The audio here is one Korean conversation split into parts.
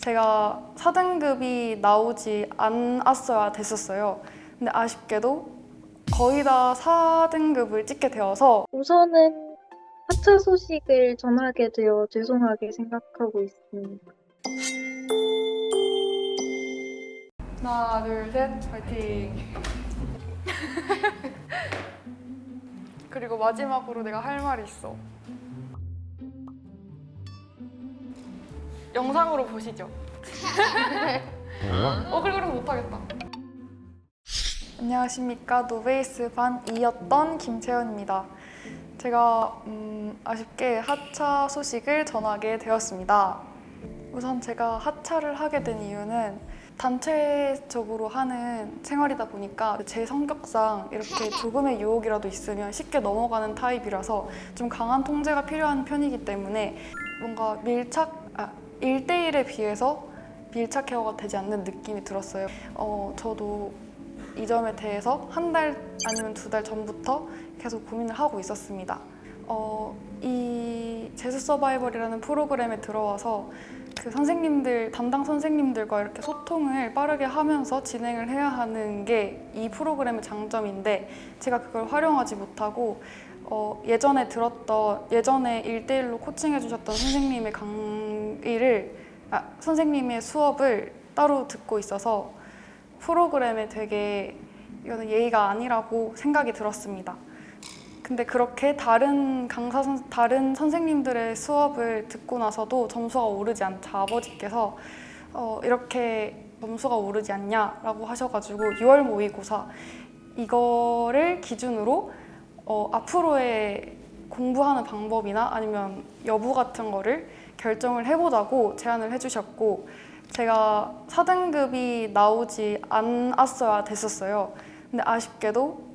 제가 4등급이 나오지 않았어야 됐었어요. 근데 아쉽게도 거의 다 4등급을 찍게 되어서 우선은 하차 소식을 전하게 되어 죄송하게 생각하고 있습니다. 하나, 둘, 셋, 파이팅! 그리고 마지막으로 내가 할 말이 있어. 영상으로 보시죠. 어, 그래, 그럼 못하겠다. 안녕하십니까. 노베이스 반 2였던 김채연입니다. 제가 음, 아쉽게 하차 소식을 전하게 되었습니다. 우선 제가 하차를 하게 된 이유는 단체적으로 하는 생활이다 보니까 제 성격상 이렇게 조금의 유혹이라도 있으면 쉽게 넘어가는 타입이라서 좀 강한 통제가 필요한 편이기 때문에 뭔가 밀착, 아, 1대1에 비해서 밀착 케어가 되지 않는 느낌이 들었어요. 어, 저도 이 점에 대해서 한 달 아니면 두 달 전부터 계속 고민을 하고 있었습니다. 어, 이 제수 서바이벌이라는 프로그램에 들어와서 그 선생님들 담당 선생님들과 이렇게 소통을 빠르게 하면서 진행을 해야 하는 게 이 프로그램의 장점인데 제가 그걸 활용하지 못하고 어, 예전에 들었던 예전에 일대일로 코칭해 주셨던 선생님의 강 의를 아, 선생님의 수업을 따로 듣고 있어서 프로그램에 되게 이거는 예의가 아니라고 생각이 들었습니다. 근데 그렇게 다른 강사 선, 다른 선생님들의 수업을 듣고 나서도 점수가 오르지 않자 아버지께서 어, 이렇게 점수가 오르지 않냐라고 하셔가지고 6월 모의고사 이거를 기준으로 어, 앞으로의 공부하는 방법이나 아니면 여부 같은 거를 결정을 해보자고 제안을 해주셨고 제가 4등급이 나오지 않았어야 됐었어요. 근데 아쉽게도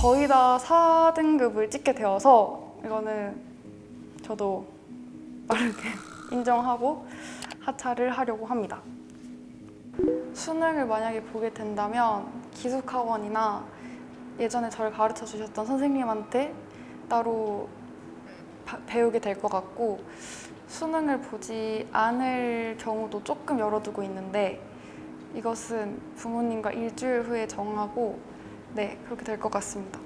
거의 다 4등급을 찍게 되어서 이거는 저도 빠르게 인정하고 하차를 하려고 합니다. 수능을 만약에 보게 된다면 기숙학원이나 예전에 저를 가르쳐 주셨던 선생님한테 따로 바- 배우게 될 것 같고 수능을 보지 않을 경우도 조금 열어두고 있는데 이것은 부모님과 일주일 후에 정하고 네 그렇게 될 것 같습니다.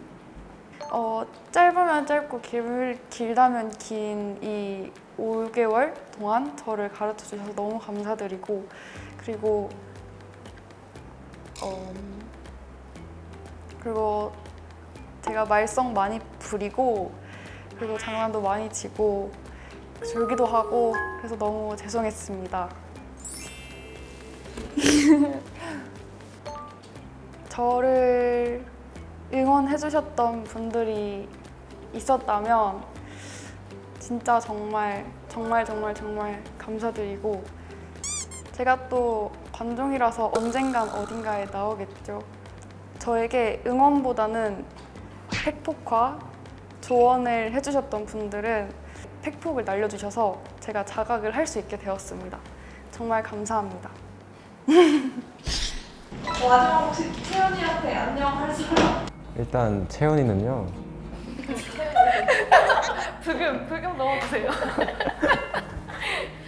어, 짧으면 짧고 길, 길다면 긴 이 5개월 동안 저를 가르쳐 주셔서 너무 감사드리고 그리고 어, 그리고 제가 말썽 많이 부리고 그리고 장난도 많이 치고 졸기도 하고 그래서 너무 죄송했습니다. 저를 응원해 주셨던 분들이 있었다면 진짜 정말 정말 정말 정말 감사드리고 제가 또 관종이라서 언젠간 어딘가에 나오겠죠. 저에게 응원보다는 팩폭과 조언을 해주셨던 분들은 팩폭을 날려주셔서 제가 자각을 할 수 있게 되었습니다. 정말 감사합니다. 마지막 혹시 채연이한테 안녕 할 사람? 일단 채연이는요 불금 불금 넣어주세요.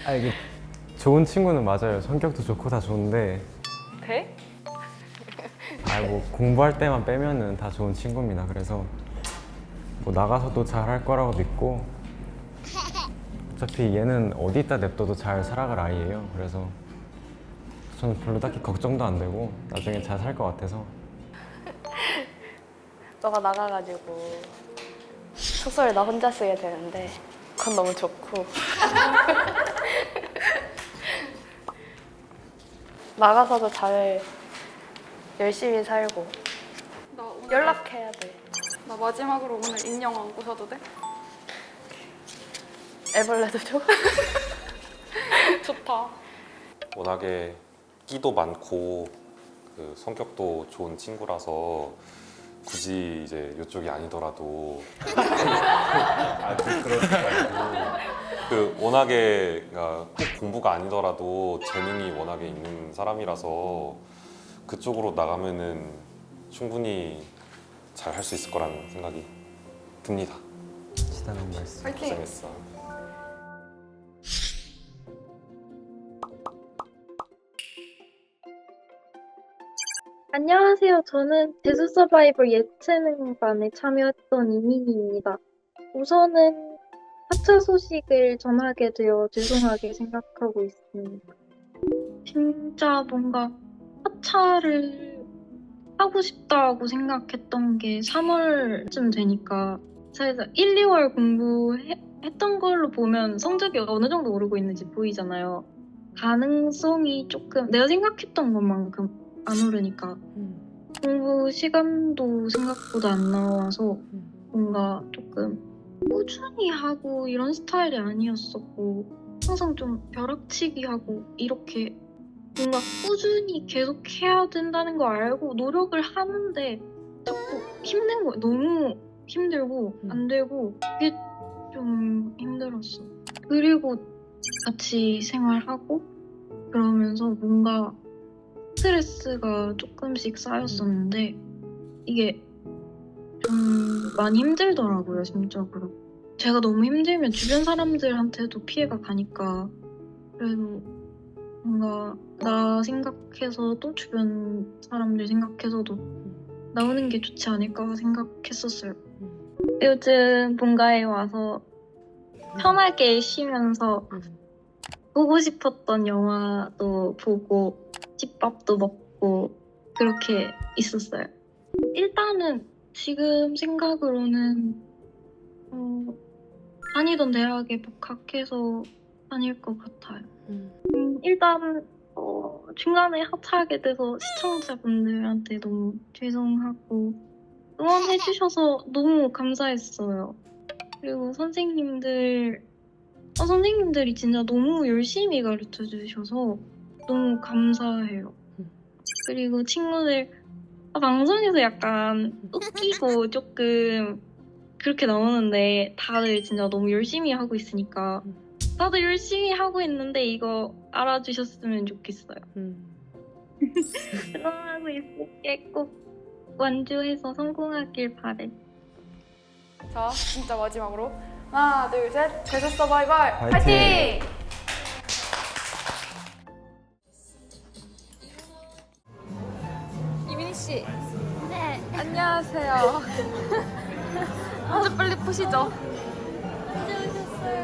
아 이게 좋은 친구는 맞아요 성격도 좋고 다 좋은데 돼? 아뭐 공부할 때만 빼면은 다 좋은 친구입니다 그래서 뭐 나가서도 잘 할 거라고 믿고 어차피 얘는 어디 있다 냅둬도 잘 살아갈 아이예요. 그래서 저는 별로 딱히 걱정도 안 되고 나중에 잘 살 것 같아서. 너가 나가가지고 숙소를 나 혼자 쓰게 되는데 그건 너무 좋고. 나가서도 잘 열심히 살고 나 오늘 연락해야 돼. 나 마지막으로 오늘 인형 안고 사도 돼? 애벌레도 줘? 좋다. 워낙에 끼도 많고 그 성격도 좋은 친구라서 굳이 이제 이쪽이 아니더라도 아, 그 말고 그 워낙에 그러니까 꼭 공부가 아니더라도 재능이 워낙에 있는 사람이라서 그쪽으로 나가면은 충분히 잘 할 수 있을 거라는 생각이 듭니다. 치단한 말씀 파이팅! 고생했어. 안녕하세요. 저는 제주 서바이벌 예체능반에 참여했던 이민희입니다. 우선은 하차 소식을 전하게 되어 죄송하게 생각하고 있습니다. 진짜 뭔가 하차를 하고 싶다고 생각했던 게 3월쯤 되니까 사실 1, 2월 공부했던 걸로 보면 성적이 어느 정도 오르고 있는지 보이잖아요. 가능성이 조금 내가 생각했던 것만큼 안 오르니까 공부 시간도 생각보다 안 나와서 뭔가 조금 꾸준히 하고 이런 스타일이 아니었었고 항상 좀 벼락치기 하고 이렇게 뭔가 꾸준히 계속 해야 된다는 거 알고 노력을 하는데 자꾸 힘든 거예요. 너무 힘들고 안 되고 그게 좀 힘들었어. 그리고 같이 생활하고 그러면서 뭔가 스트레스가 조금씩 쌓였었는데 이게 좀 많이 힘들더라고요, 심적으로. 제가 너무 힘들면 주변 사람들한테도 피해가 가니까. 그래도 뭔가 나 생각해서 또 주변 사람들 생각해서도 나오는 게 좋지 않을까 생각했었어요. 요즘 본가에 와서 편하게 쉬면서 보고 싶었던 영화도 보고 집밥도 먹고 그렇게 있었어요. 일단은 지금 생각으로는 어, 다니던 대학에 복학해서 다닐 것 같아요. 음, 일단 어, 중간에 하차하게 돼서 시청자분들한테 너무 죄송하고 응원해주셔서 너무 감사했어요. 그리고 선생님들, 어, 선생님들이 진짜 너무 열심히 가르쳐 주셔서 너무 감사해요. 그리고 친구들, 아, 방송에서 약간 웃기고 조금 그렇게 나오는데 다들 진짜 너무 열심히 하고 있으니까 다들 열심히 하고 있는데 이거 알아주셨으면 좋겠어요. 응원하고 있을게 꼭 완주해서 성공하길 바래. 자, 진짜 마지막으로 하나, 둘, 셋. 제주 서바이벌 화이팅! 화이팅! 아주 빨리 푸시죠.